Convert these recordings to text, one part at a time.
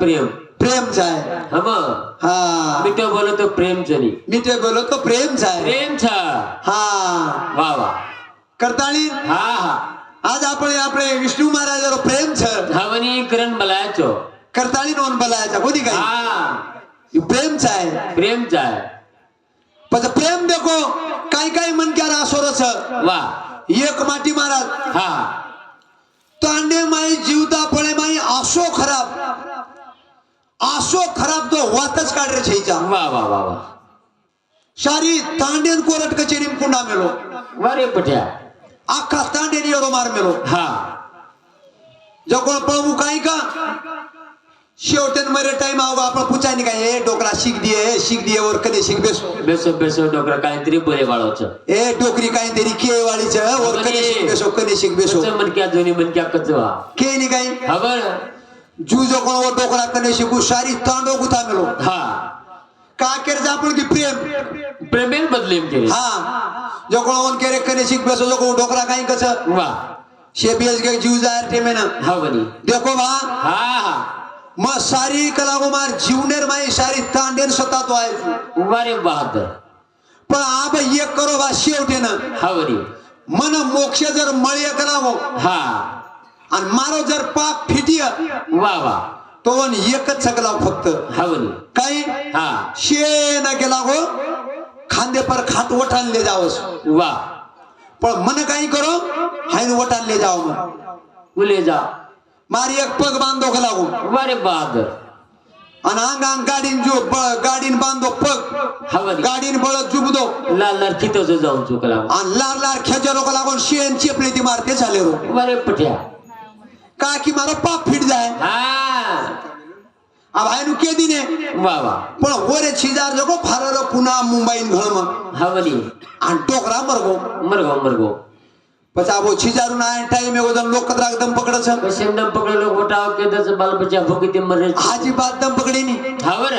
महाराज प्रेम. प्रेम जाय. हा मी तो बोलतो प्रेमचं नाही मी ते बोलो तो प्रेम जाय. प्रेम छ. हा. वा वा. करताळी? हा हा. आज आपण आपले विष्णू महाराजावर प्रेम छ. हवनी करण बलायचो करताळी नोंद बोलायचा कोणी काय हा. प्रेम आहे प्रेमचा आहे पण प्रेम देखो काही काही मन क्या रासोरच वा. एक माटी महाराज हा. तांडे माई जीवता पळे माई आसो खराब. आसो खराब तो वातच काढ रे छेचा वा वा वा वा. सारी तांडेन कोरट कचेरी कुंडा मेलो. वा रे पठ्या आखा तांडेन एवढो मार मेलो. हा. जकोळ पळवू काही का? शेवटेन मरे टाइम आवगा आपण पुचायनी काय ए डोकरा शिक दिये शिक दिये वर कधी शिक बेसो. बेसो बेसो डोकरा काहीतरी बोले बाळाचं ए डोकरी काही तरी के वाळीच वर कधी शिक बेसो कधी शिक बेसो. कसं मनक्या दोन्ही मनक्या कचवा के नी काही खबर जू जकोळ वर डोकरा कधी शिकू सारी तांडो गुथा मेलो हा. का केर आपण की प्रेम? प्रेमेन बदलेम केले. हा. जकोळ वन केरे कधी शिक बेसो जकोळ डोकरा काही कस? वा. शे बीएस के जीव जायर टेमेन हा बनी. देखो बा. हा हा. मग सारी कलाकुमार जीवनेर माई सारी तांडेन स्वतः तो आहे वा रे बहादर. पण आब एक करो बा शेवटेनं हा बनी. मन मोक्ष जर मळी करावो हा. आणि मारो जर पाप फिटिय वा वा. तो एकच सकला फक्त. काही हा. शे न केला गो. खांदे पर खात वठाणले जावस. वा. पण मन काही करो? हाईन वठाणले जाव मग उले जा. मारी एक पग बांधो का लागू वा रे बहादर. आणि अंग अंग गाडीन जो गाडीन बांधो पग. गाडीन बळत जुबदो. लाल लाल खितोच जाऊन चुकला. आणि लार लार खेचो लोक लागून शेण चेपली ती मारते झाले रो. वा रे पठ्या का की मारा पाप फिट जाए? अब आयनु के दिने। बाबा पण ओरे छिजार जको फारर पुना मुंबई घळम हवली आणि टोकरा मरगो। मरगो मरगो. पचा वो छिजारु ना टाइम एगो जन लोक कतरा एकदम पकड़ छ कशे एकदम पकड़ लोग उठाव के दस बाल बच्चा भोगी ते मरे आजी बात दम पकड़ी नी हावर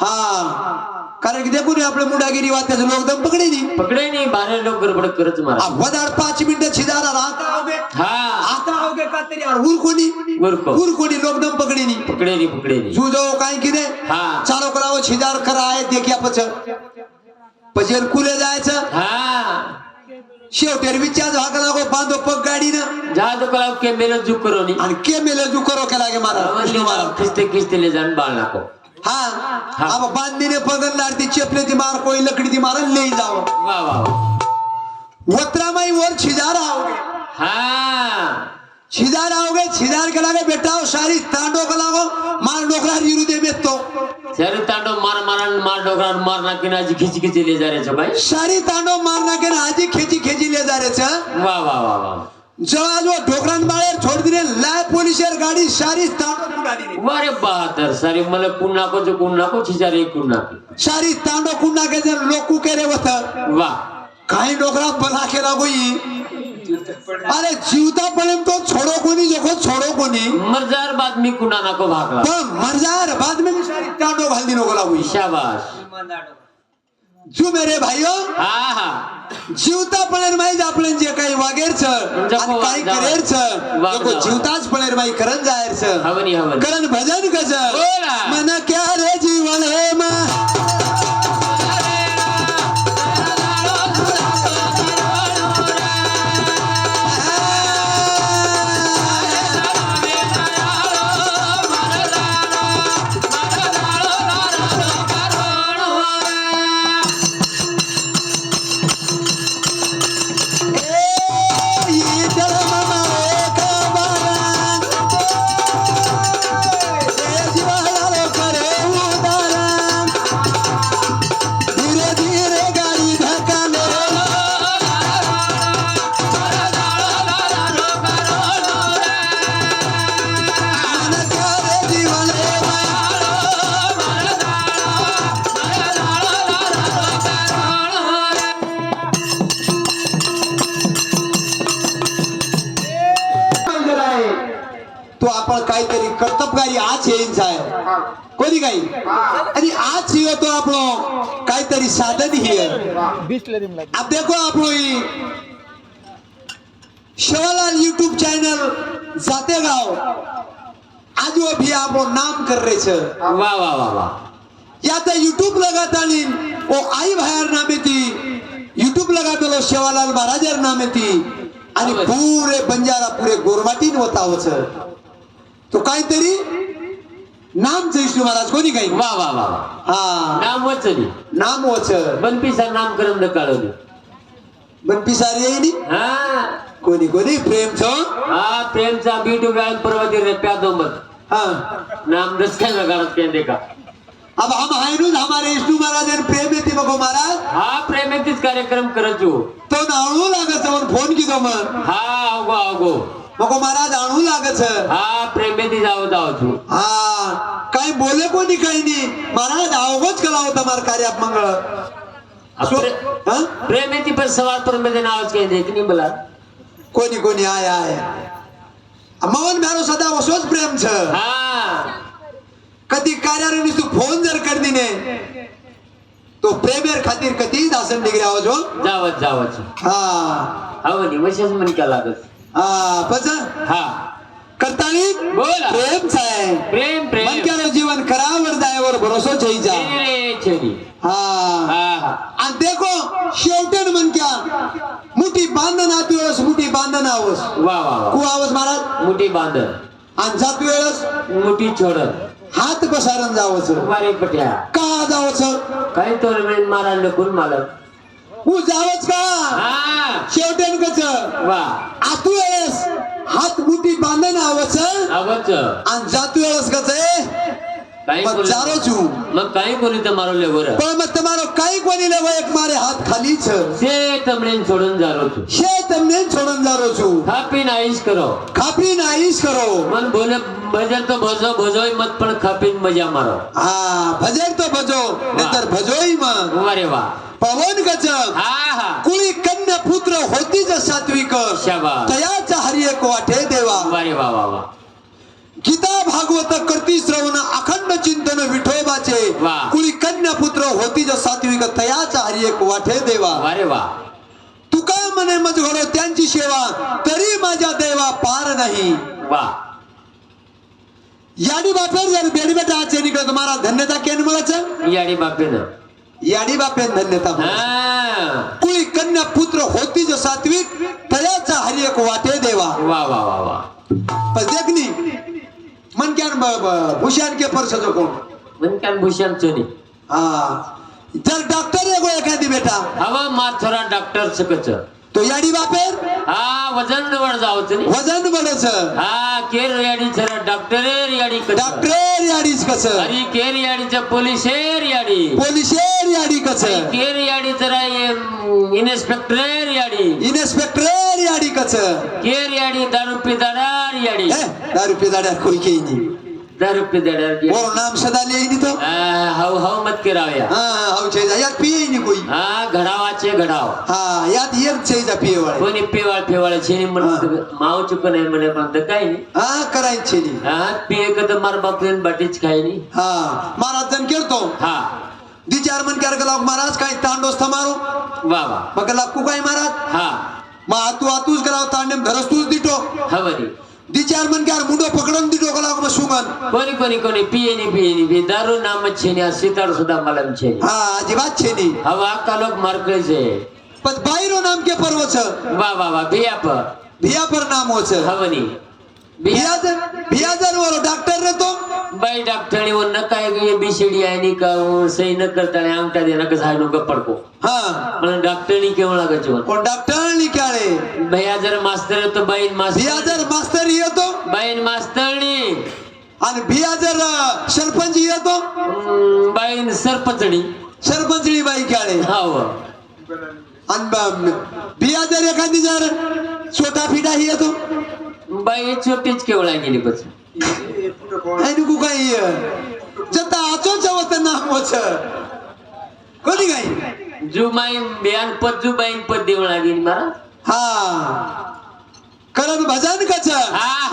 हां। कारण की देखून आपल्या मुंडागिरी वात्याचं लोक दम पकडे नाही. पकडे नाही बाहेर लोक गडबड करत मला पाच मिनिट शिदारा आता अवघे. आता अवघे का तरी उर कोणी उर कोणी लोक दम पकडे नाही. पकडे नाही पकडे नाही. जुजो काय की दे चालो करावं शिदार करा आहे ते की आपण पजेल कुले जायचं? हा. शेवटेर विचार झाक लागो बांधो पग गाडीनं. जा तो कलाव के मेलो जुकरो आणि के मेलो जुकरो के लागे मारा मारा किस्ते किस्ते ले जाण बाळ नाको हा. अब बांधीने पगन लाडती चेपले ती मार कोई लकडी ती मारन ले जाओ वा वा वा. वत्रामाई वर छिजार आओगे हा. छिजार आओगे छिजार के लागे बेटा सारी तांडो का लागो मार डोकरा रीरू दे में तो सर तांडो मार मारा मार डोकरा मार ना की नाजी खिची खिची ले जा रे छो भाई. सारी तांडो मारना के आजी खेची खेची ले जा रे छ वा वा वा वा. जेव्हा जो ढोकरान बाळेर छोड दिले लाय पोलिसेर गाडी सारी तांडो सारी मला कुण नको जो कुण नको छिचारे कुण नाकी सारी तांडो कुंडा के जर लोकू के रे वत. वा. काही डोकरा बना के लागोई अरे जीवता पर्यंत तो छोडो कोणी जोखो छोडो कोणी. मर्जार बाद मी कुणा नको भागला. पण मरजार बाद में भी सारी टांडो घाल दी नको लागू. शाबाश जू मेरे भाईयो हा हा. जीवता पळेर माई आपलं जे काही वागेर छ आणि काही करेर छ लोक जावा. जीवताच पळेर माई करण जायर छ. हवनी हवनी. करण भजन कस? बोला. मन क्या रे जीवन हे मा? काही. आणि आज हियो तो आपलो काहीतरी साधन हिय देखो आपलो ही. शिवालाल यूट्यूब चॅनल जाते गाव आज भी आपो नाम कर रे छे वाह वाह वाह वाह या तो यूट्यूब लगाता लीन ओ आई भायर नामे थी. यूट्यूब लगातलो शिवालाल महाराजर नामे थी. आणि पुरे बंजारा पुरे गोरवाटीन होता होच तो काहीतरी नाम विष्णू महाराज कोणी काही? वा वा वा हा. नाम वचनी. नाम वच बनपिसा नामकरण काढवलं पण पिसारी येईनी? हा. कोणी कोणी? प्रेम छो हा प्रेमचा बीटू गायन पर्वती रे मत. हाँ. नाम दस काय लगाडत काय देखा अब हम हायनुज हमारे विष्णू महाराज आणि प्रेम येते बघो महाराज. हा प्रेमेतीच कार्यक्रम करत जो तो ना आणू लागत फोन की मग हा अवगो अवगो बघो महाराज आणू लागत हा प्रेमेती जाऊ जाऊ तू. हा काही बोले कोणी काही नाही. महाराज अवघच केला होता मार कार्यात मंगळ. हा? प्रेमेती पण सवाल प्रेमेती नावच काही देत नाही मला कोणी कोणी आय आय. मवन म्यारो सदा वसोच प्रेम छ हा. कधी कार्याने तू फोन जर कर दिने तो प्रेमेर खातीर कधी दासन डिग्री आवाज हो. जावत जावच हा. हा म्हणे वशच म्हण का लागत? हा पच हा. करतानी बोला. प्रेमच आहे प्रेम प्रेम. मनक्यारो जीवन करावर जायवर भरोसो छईचा हा. आणि देखो शेवटेन मनक्या मुठी बांधन आती वेळेस मुठी बांधन आवस. वा वा कु आवस महाराज? मुठी बांधन. आणि जात वेळेस? मुठी छोडन. हात पसारण जावच मारे पट्या. का जावच काही तो मारा नको मला उ जावच का हा शेवटेन कच वा आतू वेळेस हात मुठी बांधन आवच आवच आणि जात वेळेस कच काही मग बोलू चारो छू मग काही कोणी तर मारवले बर पण मग तुम्हारो काही कोणी लेव एक मारे हात खाली छ से तमडेन सोडून झालो तू शे તમને છોડન જારો છું खापी नाहीच करो ખાપી નાઈશ કરો मन बोले भजन तो भजो भजोय मत पण खापीन मजा मारो હા ભજન તો ભજો નતર ભજોઈ માં अरे वा पवन गजब। कुळी कन्या पुत्र होती जो सात्विक. तयाचा को वाटे देवा? गीता भागवत करती श्रवण अखंड चिंतन विठोबाचे. कुळी कन्या पुत्र होती जो सात्विक तयाचा हरिय वाटे देवा? तुका मने मजघडो त्यांची सेवा तरी माझ्या देवा पार नाही. वा. बापेर जर बेडी बेटा आचे निकल तुम्हारा धन्यता केन मगाचं याडी बापेर. याडी बापेन धन्यता. हा. कुळी कन्या पुत्र होती जो सात्विक तयाचा हरी एक वाटे देवा. वा वा वा वा. पण देखनी मन ब- भूषण के परस जो कोण? मनकान भूषण चोनी. हा. जर डॉक्टर एगो एखादी बेटा. हवा मार थोडा डॉक्टर सकच. तो याडी बापेर? हा वजन जावच नाही वजन बडच हा केर याडी जरा डॉक्टर याडी डॉक्टर याडीच कस? अरे केर याडीच्या पोलिसेर याडी. पोलिसेर याडी कस? केर याडी जरा इन्स्पेक्टर याडी. इन्स्पेक्टर याडी कस? केर याडी दारू पिदाडार याडी. दारू पिदाड्या कोई दारू पिदाडार वो नाम सदा लेईनी तो हाव हाव मत करावया हा कोई. हा घडावाचे घडाव. हा यात एक छेजा पिये वाळे कोणी पिवाळ फिवाळ छेनी म्हणत माव चुक नाही म्हणे म्हणत काय नाही. हा करायची छेनी हा पिये कद मार बापरेन बाटीच हा महाराज जण केळतो हा. मन केर गला महाराज काही तांडोस मारो? वा वा. मग लाकू काय महाराज? हा. मग आतू आतूच गलाव तांडेम धरस तूच दिटो हवरी दी चार मन केर मुंडो पकडून दिटो गलाव मग सुंगन कोणी कोणी कोणी पियेनी पियेनी पी दारू नाम छेनी सीतार सुद्धा मला छेनी हा अजिबात छेनी हवा अक्का लोक मारकळचे पण बाहेरो नाम के पर्व छ वा वा वा भिया पर भिया पर नाम हो छ हवनी भिया भिया जर भिया जर वरो डॉक्टर रे तो बाई डॉक्टरनी वो न काय ये बिशेडी आहे नी का वो सही न करता ने अंगठा देना का झाडू का पडको. हा. पण डॉक्टरनी केवळ लागा जीवन. पण डॉक्टर नी क्याळे भैया जर मास्तर तो बाईन भिया मास्तर जर मास्तर येतो. बाईन मास्तरनी आणि भिया जर सरपंच येतो. बाईन सरपंचणी सरपंचनी बाई क्याळे हाव आणि ब- बिया जर एखादी जर छोटा फिटा ही येतो. बाई छोटीच केवळ गेली बस. ఆయనకు కాయ జత ఆచోచవత నామో చ કોની ગાય જુમાઈન બેન પદ જુમાઈન પદ દેવળાગીનમાં હા કરમ ભજન કચ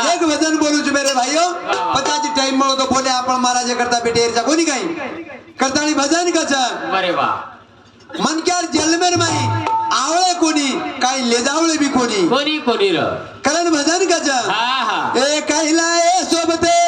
એક ભજન બોલું છું મેરે ભાઈઓ પચાજી ટાઈમ મળો તો બોલે આપણ મારા જે કરતા બેટે એરચા કોની ગાય કરતાની ભજન કચ અરે વાહ મન ક્યાર જેલમેર માહી आवळे कोणी? काही लेजावळे बी कोणी? कोणी कोणी र कारण भजन कच हा हा. ए काहिला ए सोबते.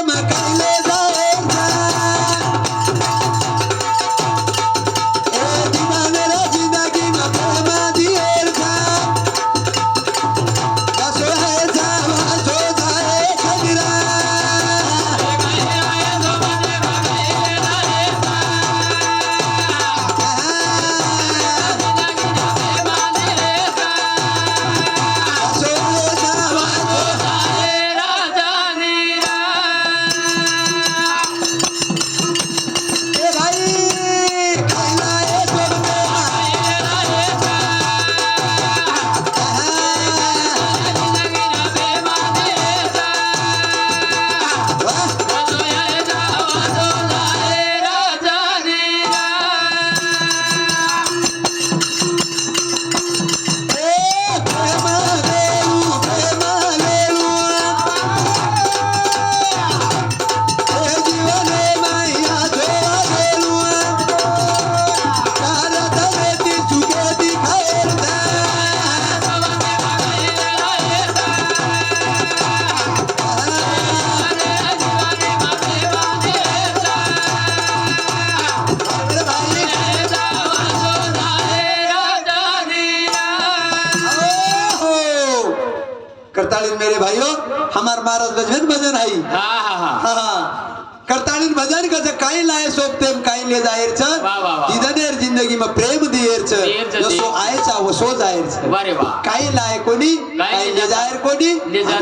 सो जायरच वारे वा. काही लाय कोणी? काही ले जायर कोणी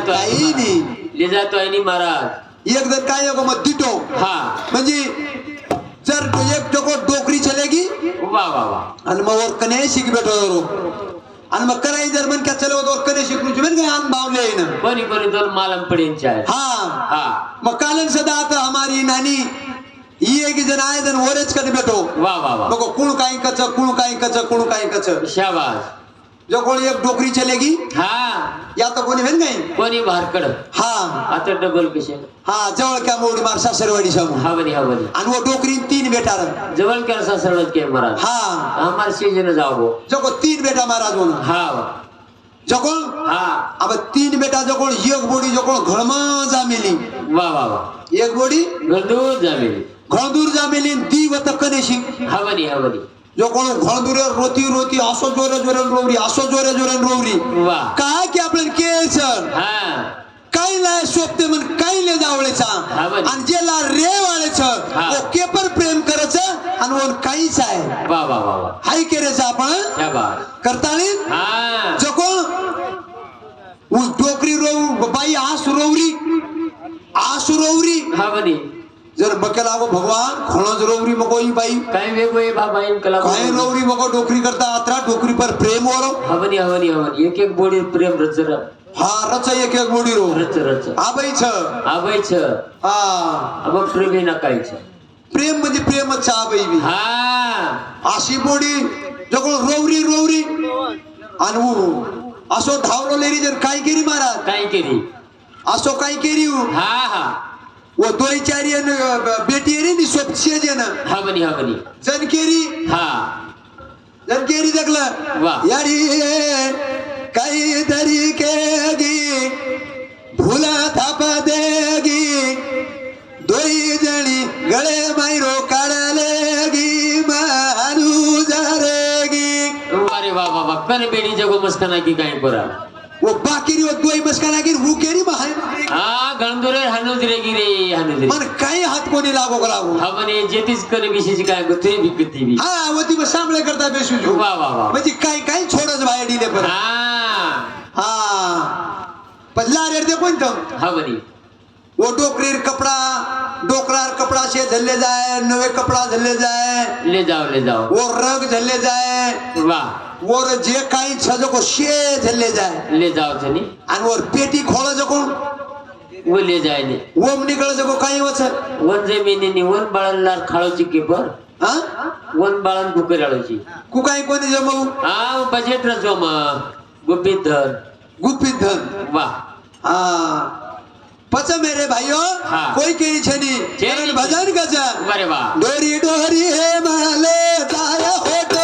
काही नाही. ले जातो आणि महाराज. एक जर काय नको मग दिटो. हा. म्हणजे जर तो एक जगो डोकरी चलेगी? वा वा वा. आणि मग वर कने शिक बेटो आणि मग कराई जर मन क्या चलो वर कने शिकून जुमेन काय अनभावले ना? कोणी कोणी दोन मालम पडेंचे आहे हा. हा. मग कालन सदा आता हमारी नानी ये की जन आए जन ओरेच कने बेटो वा वा वा. मग कुण काही कच कुण काही कच कुण काही कच शाबास. जो कोणी एक डोकरी चलेगी हा. या तर कोणी वेन काही कोणी भारकड हा. आता डबल कसे हा जवळ क्या मोडी मार सासरवाडी समोर हा बनी हा बनी आणि वो डोकरी तीन बेटा जवळ केला सरळ के महाराज? हा. आम्हाला सीजन जाओ गो जको तीन बेटा महाराज म्हणून. हा. वा. जकोण हा. अब तीन बेटा जकोण एक बोडी जकोण घळमा जामेली वा वा वा. एक बोडी? गंदूर जमेली घळदूर जामेली दी वत कनेशी हा बनी हा बनी जो कोण घळदूर रोती रोती असो जोरे जोरे रोवरी असो जोरे जोरे रोवरी वा काय की आपल्याला केळचं हा काही लाय सोपते म्हण काही ले जावळेचा हा बरं. आणि जे ला रे वाळेचं हा. ओ केपर प्रेम करायचं आणि वन काहीच आहे वा वा वा वा हाय केरेचं आपण शाबास करताळी हा जो कोण ऊस डोकरी रोव बाई आस रोवरी आस रोवरी हा बनी जर मके लागो भगवान खणज रोवरी मको ही बाई. काय वेगवेगळे बाबा इन कला काय रोवरी मको डोकरी करता अत्रा डोकरी पर प्रेम वरो हा बनी हा बनी हा बनी एक एक बोडी प्रेम रच र हा रच एक एक मोडी रो. रच रच. हा बाईच आबाईच हा. अब प्रेम हे नकायच प्रेम म्हणजे प्रेमच हा बाई बी. हा. अशी बोडी जगो रोवरी रोवरी. आणि असो धावलो लेरी जर काय केली महाराज. काय केली असो काय केली. हा हा. व दोई चारी बेटी रे नी सोपशे जन हा बनी हा. बनी जन केरी हा जन केरी जगलं वा. यारी काही तरी केगी. भूला थाप देगी. दोई जणी गळे मायरो काढलेगी. मारू जरेगी अरे वा वा बेडी जगो मस्कना की काय करा. वो बाकीरी वो दोई मस्काना की हु केरी महाय हा गणदुरे हानुद्रे गिरे हानुद्रे मन काही हात कोणी लागो का लागो हा बनी जेतीच कन विशेष काय गो तुही बी कती बी हा वो ती सांभळे करता बेसू वा वा वा. म्हणजे काही काही छोडच बाहेर दिले पण हा. हा. पण लारेर ते कोणतं? हा बनी वो डोकरीर कपड़ा डोकरार कपड़ा से झल्ले जाए नवे कपड़ा झल्ले जाए। ले जाओ ले जाओ। वो रंग झल्ले जाए। वा वो जे काही छजो को शे झल्ले जाए। ले जाओ थनी आणि वर पेटी खोळ जको। वो ले जाय ने ओम निकळ जको काही वच वन जमिनी वन बाळांना खाळोची केपर हा? वन बाळान कुकराळोची कु काही कोणी जमू हा बजेट मग गुपित धन गुपित धन वा हा। पच मेरे भाइयो. कोई केही छनी छेनी. भजन गज बरे वा डोरी डोरी हे माले जाय होतो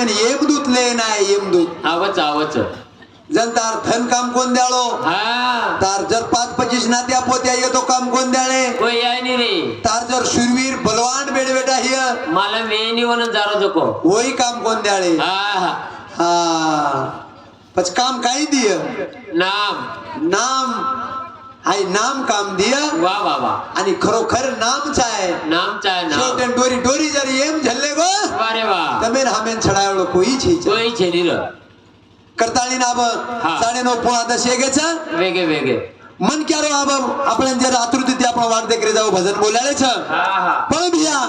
मेन येमदूत ले नाही येमदूत आवच आवच जन तार धन काम कोण द्याळो? हा. तार जर पाच पच्चीस नात्या पोत्या येतो काम कोण द्याळे? कोई याय नी रे. तार जर शूरवीर बलवान बेड बेटा हिय मला वेणी वरून जारो जको होई काम कोण द्याळे? हा हा. हा. पच काम काही दिय? नाम. नाम. हाय नाम काम दिय। वा वा वा. आणि खरोखर नामच आहे नामचा आहे नाम. शेवटे डोरी डोरी जर येम झल्ले गो। वा रे वा. तमेन हामेन छडायवळ कोई छीच। कोई छेनीर करताळी नाब. साडे नऊ पुणा दश गेचं वेगे वेगे. मन क्या रो आब आपण जर आतुरती ते आपण वाट देखरे जाऊ भजन बोलायला छ हा हा. पण भिया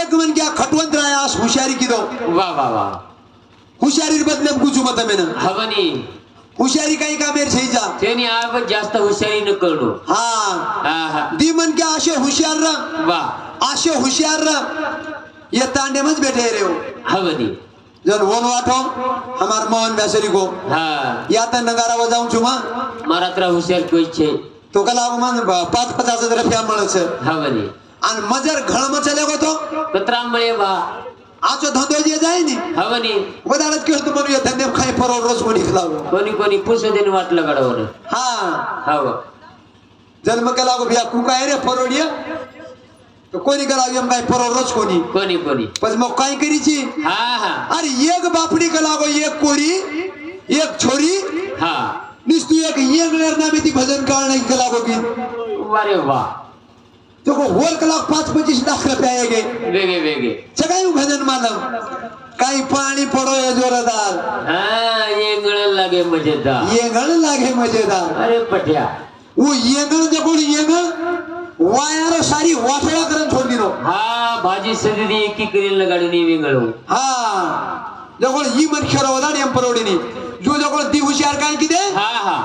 एक मन क्या खटवंत राय आस हुशारी किदो। वा वा वा. हुशारी बदले कुचू मत मेन हवनी. हुशारी काही का मेर शेजा? त्यांनी आपण जास्त हुशारी न करू. हा. हा दी मन की असे हुशार र. वा. असे हुशार र. ये तांडे मच बैठे रे हो. हवदी जन वन वाटो हमार मोहन बेसरी को हाँ. या तो नगारा बजाऊं चुमा. मारा तेरा हुशियार कोई छे. तो कल आप मन पाँच पचास हजार रुपया मिले छे हवदी अन मजर घळ मचले को तो. कतरा मले वा. आचो धंदो जे जाय नी हवनी वदाळत केलं म्हणू या धंदे खाय परवा रोज कोणी कोनी कोणी कोणी पुसू देणे वाटलं गडवलं हा. हव जन्म केला लागो बिया कुका रे परोडिया तो कोणी करावं यम काय परवा रोज कोणी? कोणी कोणी. पण मो काय करीची? हा हा. अरे एक बापडी के लागो एक कोरी एक छोरी हा. निस्तु एक येंगलेर नामे ती भजन काळ नाही कला की. अरे वा. तो वन कलाक पाच पंचवीस दाखला प्यायगे वेगळे वेगळे. सगळ्या भजन मालम काही पाणी पडो या जोरदार. हा येंगळ लागे मजेदार. येंगळ लागे मजेदार. अरे पठ्या. ओ येंगळ जे कोण येंगळ? वायार सारी वाटोळा करून छोड दिलो. हा भाजी सदी एकी करील लगाडीने वेंगळ. हा. जकोण ही मन खेळ होता एम परवडीने जो जकोण ती हुशार काय किती? हा हा.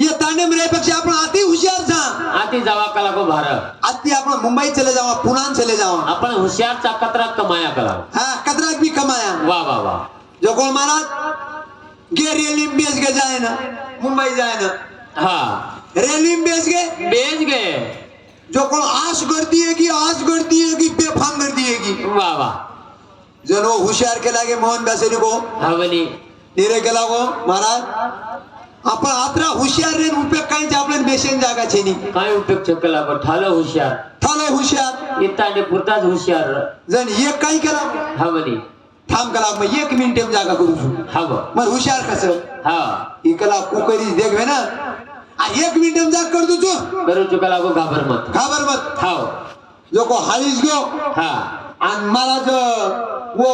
ये तांडे मिळापेक्षा आपण अति हुशार जा. आती जावा कला को भार. अति आपण मुंबई चले जावा पुणा चले जावा. आपण हुशारचा कचरा कमाया कला. हा कतराक भी कमाया. वा वा वा. जगोड महाराज गे रेली बेस गे जाए ना मुंबई जाए ना. हा. रेली बेस गे? बेच गे. जो कोण आश गर्दी है की आश गर्दी है की बेफाम गर्दी है की? वा वा. जनो हुशार केला गे मोहन दासेरी को हवनी निरे केला गो महाराज. आपण आत्रा हुशार रे उपयोग काही आपल्याला बेशन जागा छेनी. काय उपयोग चकला को ठाल हुशार थालो हुशार इताने पुरताच हुशार जण एक काही केला? हवनी थांब कला मग एक मिनिट जागा करू शकू. हव मग हुशार कसं? हा. ही कला कुकरी देखवे ना. आ, एक मिनिट जाग कर तुझो करू चुकला को घाबर मत खबर मत हाव जो को हालीस गयो हा. आणि मला जो वो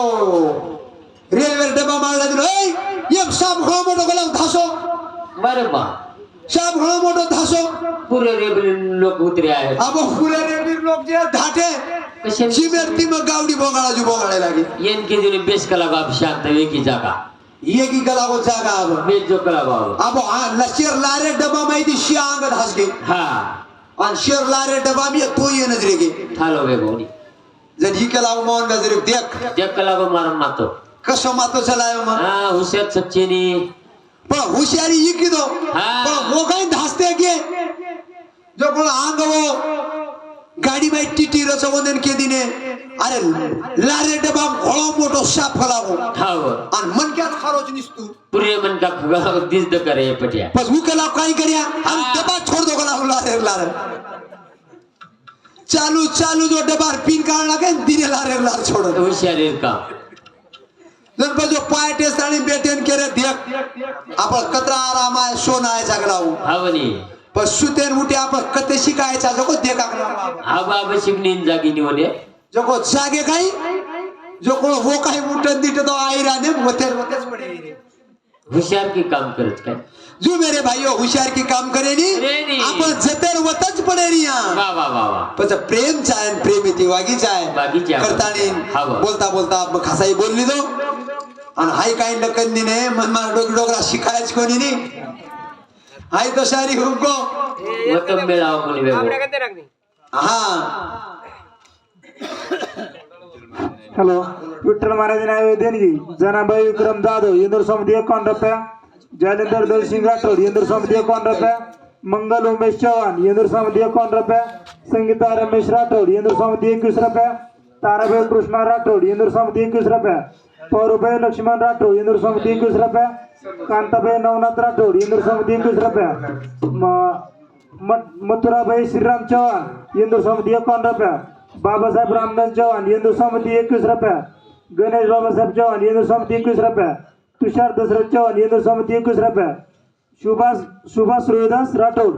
रेल्वे डबा मारला दिलो "ऐ, एक साप घोळा मोठो गेला धासो बरे बा साप घोळा मोठो धासो. पुरे रे लोक उतरे आहेत. अब फुले रेल्वे लोक जे धाटे. शिमेर ती मग गावडी बोगाळा जी बोगाळे लागे. येन के दिने बेस कला को शांत वेकी जागा. ये की गला को जागा अब. बेच जो कला बाबा अब हा लशीर लारे डबा माहिती शिया अंग धास गे हा. आणि शेर लारे डबा मी तो ये नजरे गे. ठालो वेगोनी जर ही कला मोहन नजरे देख. जग कला को मारन मातो. कसं मातो चलाय मग? हा हुशार सच्चेनी. पण हुशारी ही की दो हा. पण वो काही धासते गे जो कोण अंग वो गाडी बाई टिटी रचवंदन के दिने अरे लारे डबा घोळा मोठो साप फलावो हाव आणि मनक्यात खारोच निसतू पुरे मन का खगा दिस द करे पटिया बस वो कला काही कर्या आणि हा. डबा छोड दो कला लारे लारे चालू चालू जो डबा पिन काढला काय दिने लारे लार छोड हुशार का जर पण जो पाय टेस्ट आणि बेटेन केले देख. आपण कतरा आराम आहे सोना आहे हावनी पण सुतेन उठे आपण कते शिकायचा जगो देखा हा बाबा शिकनीन जागी निवने जगो जागे काही जो कोण हो काही उठत दिट तो आई राने पडे. हुशार की काम करत काय? जो मेरे भाइयों होशियार की काम करेनी. आपण जतेर वतच पडेनी वा वा वा वा. पण ते प्रेम चाय प्रेम येते वागीच आहे. करतानी. बोलता बोलता खासाई बोलली दो आणि हाय काही लकंदी ने? मन मला डोक डोकरा शिकायच कोणी नी? हाय तो सारी हुको. वतम मेळावा कोणी वेगो हा. हॅलो. विठ्ठल महाराज नाव देणगी जनाबाई विक्रम जाधव इंदूर समिती एकावन्न रुपया. जालिंदर दलसिंग राठोड इंदूर समिती एकावन्न रुपया. मंगल उमेश चव्हाण इंदूर समिती एकावन्न रुपया. संगीता रमेश राठोड इंदूर समिती एकवीस रुपया. ताराबाई कृष्णा राठोड इंदूर समिती एकवीस रुपया. पौरुबाई लक्ष्मण राठोड इंदूर समिती एकवीस रुपया कांताबाई नवनाथ राठोड इंदूर समिती एकवीस रुपया मथुराबाई श्रीराम चव्हाण इंदूर समिती एकावन्न रुपया बाबासाहेब रामदास चव्हाण इंदूर समिती एकवीस रुपया गणेश बाबासाहेब चव्हाण इंदूर समिती एकवीस रुपया तुषार दशरथ चव्हाण इंदूर समिती एकवीस रुपया सुभाष सुभाष रोहिदास राठोड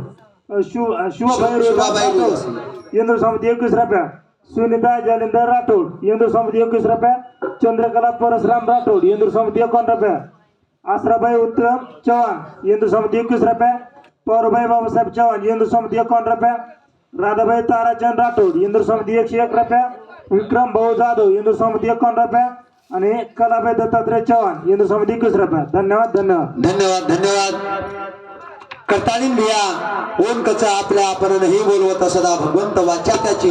अ, शिव शिवभाई रोहिदास रोहिदास. राठोड इंदूर समिती एकवीस रुपया सुनीता जालिंदर राठोड इंदूर समिती एकवीस रुपया चंद्रकला परशुराम राठोड इंदूर समिती एकावन्न रुपया आसराबाई उत्तम चव्हाण इंदूर समिती एकवीस रुपया पौरबाई बाबासाहेब चव्हाण इंदूर समिती एकावन्न रुपया राधाबाई ताराचंद राठोड इंदूर समिती एकशे एक रुपया विक्रम भाऊ जाधव इंदूर समिती एकावन्न रुपया आणि कलाबाई दत्तात्रय चव्हाण इंदूर समिती एकवीस रुपया धन्यवाद धन्यवाद धन्यवाद धन्यवाद करताळीन भिया ओन कचा आपल्या आपण नाही बोलवत सदा भगवंत वाचा त्याची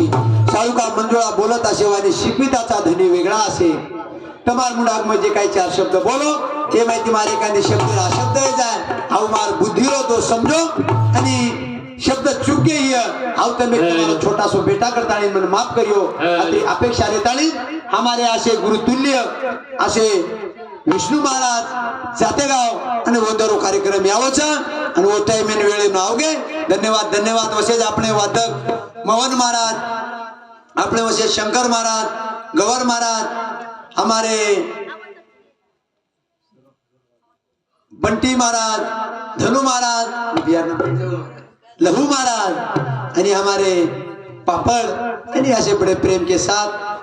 साळुका मंजुळा बोलत असे वाणी शिकविताचा धनी वेगळा असे. तमार मुडाग म्हणजे काही चार शब्द बोलो. ते माहिती मारे एखादी शब्द हा शब्द जाय. हाव मार बुद्धिरो तो समजो. आणि शब्द चुके हाव तमे छोटा सो बेटा करताळीन म्हणून माफ करियो. अपेक्षा रेताळीन हमारे असे गुरुतुल्य असे विष्णू महाराज जातेगाव आणि वंदरो कार्यक्रम यावचा आणि वो मेन वेळे नाव घे धन्यवाद धन्यवाद वसेज आपले वादक मवन महाराज आपले वसे शंकर महाराज गवर महाराज हमारे बंटी महाराज धनु महाराज लहू महाराज आणि हमारे पापड़ आणि असे बड़े प्रेम के साथ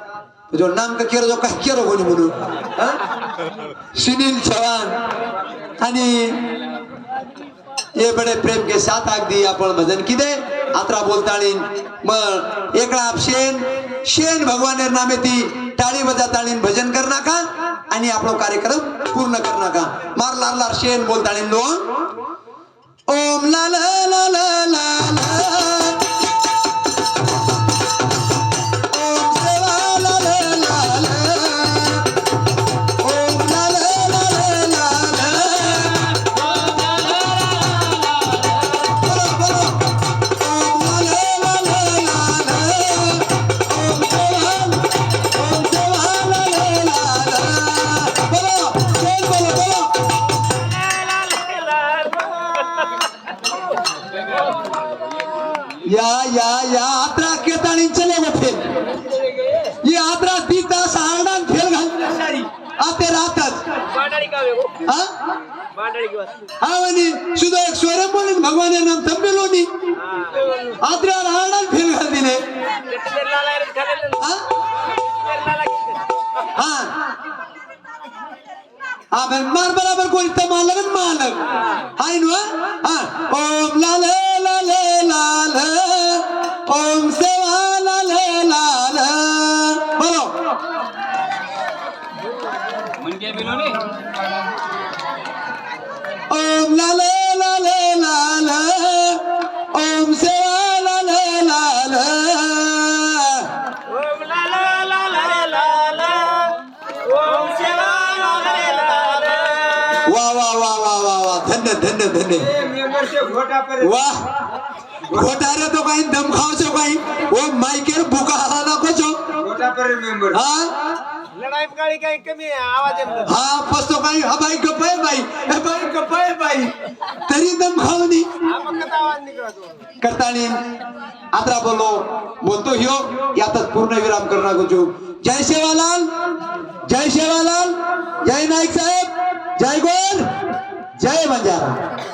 जो नाम का केरो जो काय केरो कोणी म्हणून? सुनील चव्हाण. आणि ये बड़े प्रेम के साथ अगदी आपण भजन किदे? आत्रा बोलताळीन. मग एकडा आप शेन. शेन भगवान नामे ती टाळी बजा ताळीन भजन करना का? आणि आपला कार्यक्रम पूर्ण करना का? मार लाल लाल शेन बोलताळीन लो ओम ला ला ला ला ला. मार बराबर कोणी तर मालक. हाय ना हा. ओम लाल लाल लाल ओम सेवा लाल लाल बोलो. ओम लाल धन्य धन्य धन्य वा. घोटारे तो काही दम खाओ छो काही. ओ माइकेर भूका हाला नको छो हा? हा पस्तो काही. हा बाई गपाय बाई. हे बाई गपाय बाई. तरी दम खावनी करतानी आत्रा बोलो बोलतो ह्यो यातच पूर्ण विराम करणार गुजू जय सेवालाल जय सेवालाल जय नाईक साहेब. जय गोर. जय बंजारा.